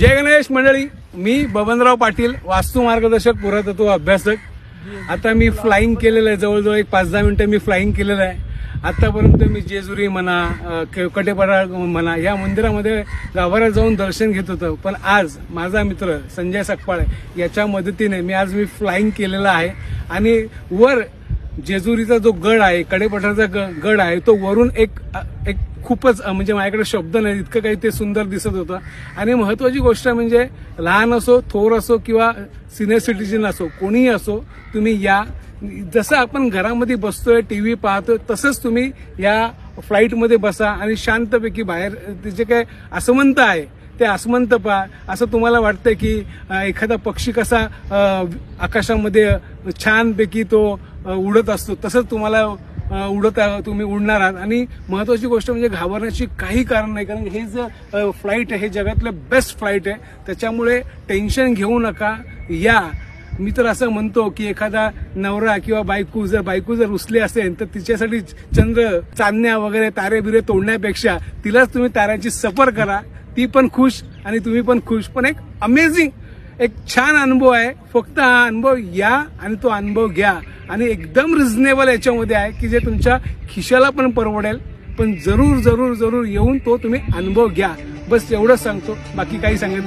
जय गणेश मंडळी मी बबनराव पाटील वास्तू मार्गदर्शक पुरातत्व अभ्यासक. आता मी फ्लाईंग केलेलं आहे जवळजवळ एक पाच दहा मिनिटं मी फ्लाईंग केलेलं आहे. आतापर्यंत मी जेजुरी म्हणा कटेपडा म्हणा या मंदिरामध्ये गाभाऱ्यात जाऊन दर्शन घेत होतं. पण आज माझा मित्र संजय सकपाळ याच्या मदतीने मी आज मी फ्लाईंग केलेलं आहे. आणि वर जेजुरीचा जो गड आहे कडेपठारचा ग- गड आहे तो वरून एक एक खूपच म्हणजे माझ्याकडे शब्द नाही इतकं काही ते सुंदर दिसत होतं. आणि महत्वाची गोष्ट म्हणजे लहान असो थोर असो किंवा सिनियर सिटीजन असो कोणीही असो तुम्ही या जसं आपण घरामध्ये बसतोय टीव्ही पाहतोय तसंच तुम्ही या फ्लाईटमध्ये बसा आणि शांतपैकी बाहेर जे काय असमंत आहे ते आसमंत पहा. असं तुम्हाला वाटतं की एखादा पक्षी कसा आकाशामध्ये छानपैकी तो उडत असतो. तसंच तुम्हाला उडत तुम्ही उडणार आहात. आणि महत्वाची गोष्ट म्हणजे घाबरण्याची काही कारण नाही. कारण हे जे फ्लाईट आहे हे जगातलं बेस्ट फ्लाईट आहे. त्याच्यामुळे टेन्शन घेऊ नका. या. मी तर असं म्हणतो की एखादा नवरा किंवा बायको जर बायको जर रुसली असेल तर तिच्यासाठी चंद्र चांदण्या वगैरे तारे बिरे तोडण्यापेक्षा तिलाच तुम्ही ताऱ्यांची सफर करा. ती पण खुश आणि तुम्ही पण खुश. पण एक अमेझिंग एक छान अनुभव आहे. फक्त हा अनुभव या आणि तो अनुभव घ्या. आणि एकदम रिझनेबल याच्यामध्ये आहे की जे तुमच्या खिशाला पण परवडेल. पण जरूर जरूर जरूर येऊन तो तुम्ही अनुभव घ्या. बस एवढंच सांगतो. बाकी काही सांगत